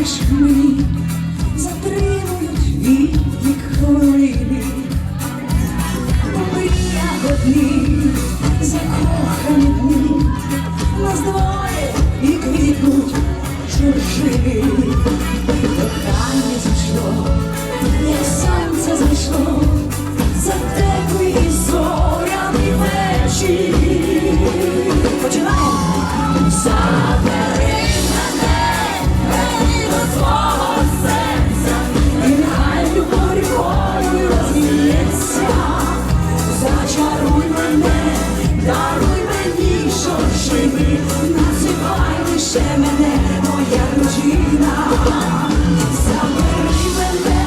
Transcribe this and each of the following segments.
Знаєш, мені затримують відлік хвилини, коли я одні закохані дні, нас двоє і квітнуть чужини. лише мене, моя дружина, забери мене,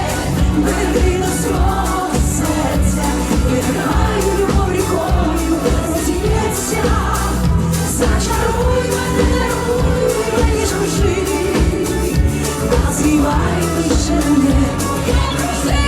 бери до свого серця, віддай любов рікою, розіється, зачаруй мене, руй ніж кожи, називай лише мене, моя дружина.